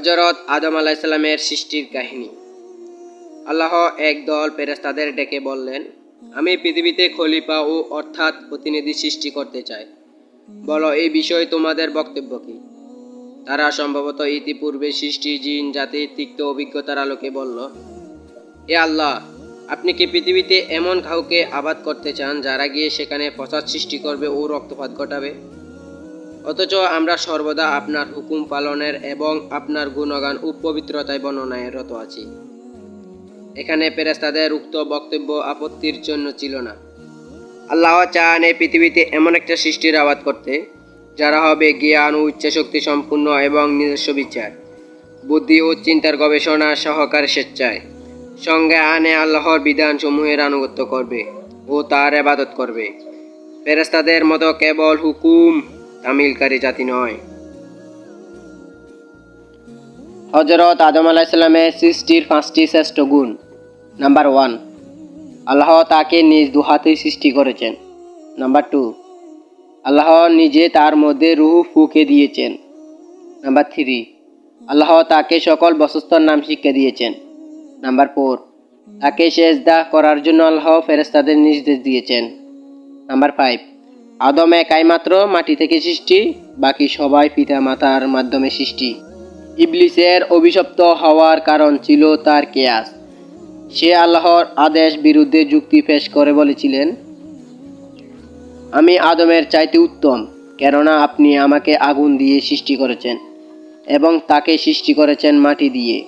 হজরত আদম আলাইসাল্লামের সৃষ্টির কাহিনী। আল্লাহ এক দল ফেরেস্তাদের ডেকে বললেন, আমি পৃথিবীতে খলিফা ও অর্থাৎ প্রতিনিধি সৃষ্টি করতে চাই। বলো, এই বিষয়ে তোমাদের বক্তব্য কি? তারা সম্ভবত ইতিপূর্বে সৃষ্টি জিন, জাতির তিক্ত অভিজ্ঞতার আলোকে বলল, এ আল্লাহ, আপনি কি পৃথিবীতে এমন কাউকে আবাদ করতে চান যারা গিয়ে সেখানে ফসাদ সৃষ্টি করবে ও রক্তপাত ঘটাবে? অথচ আমরা সর্বদা আপনার হুকুম পালনের এবং আপনার গুণগান ও পবিত্রতায় বর্ণনায় রত আছি। এখানে পেরেস্তাদের উক্ত বক্তব্য আপত্তির জন্য ছিল না। আল্লাহ চান এই পৃথিবীতে এমন একটা সৃষ্টির আবাদ করতে, যারা হবে জ্ঞান ও ইচ্ছাশক্তি সম্পূর্ণ এবং নিজস্ব বিচার, বুদ্ধি ও চিন্তার গবেষণা সহকারে স্বেচ্ছায়, সঙ্গে আনে আল্লাহর বিধানসমূহের আনুগত্য করবে ও তার আবাদত করবে। ফেরেস্তাদের মতো কেবল হুকুম তামিলকারী জাতি নয়। হজরত আদম আলাইসাল্লামের সৃষ্টির পাঁচটি শ্রেষ্ঠ গুণ। নাম্বার ওয়ান, আল্লাহ তাকে নিজ দুহাতে সৃষ্টি করেছেন। নাম্বার টু, আল্লাহ নিজে তার মধ্যে রুহ ফুকে দিয়েছেন। নাম্বার থ্রি, আল্লাহ তাকে সকল বসস্তর নাম শিক্ষা দিয়েছেন। নাম্বার ফোর, তাকে সেজদা করার জন্য আল্লাহ ফেরেস্তাদের নির্দেশ দিয়েছেন। নাম্বার ফাইভ আদম একাই মাত্র মাটি থেকে সৃষ্টি, বাকি সবাই পিতা মাতার মাধ্যমে সৃষ্টি। ইবলিসের অভিশপ্ত হওয়ার কারণ ছিল তার কেয়াস। সে আল্লাহর আদেশ বিরুদ্ধে যুক্তি পেশ করে বলেছিলেন, আমি আদমের চাইতে উত্তম, কেননা আপনি আমাকে আগুন দিয়ে সৃষ্টি করেছেন এবং তাকে সৃষ্টি করেছেন মাটি দিয়ে।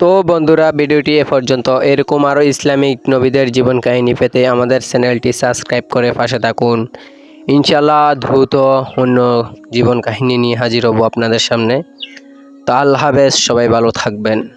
তো বন্ধুরা, ভিডিওটি এ পর্যন্ত। এরকম আরও ইসলামিক নবীদের জীবন কাহিনী পেতে আমাদের চ্যানেলটি সাবস্ক্রাইব করে পাশে থাকুন। ইনশাল্লাহ দ্রুত অন্য জীবন কাহিনী নিয়ে হাজির হব আপনাদের সামনে। তা আল্লাহ সবাই ভালো থাকবেন।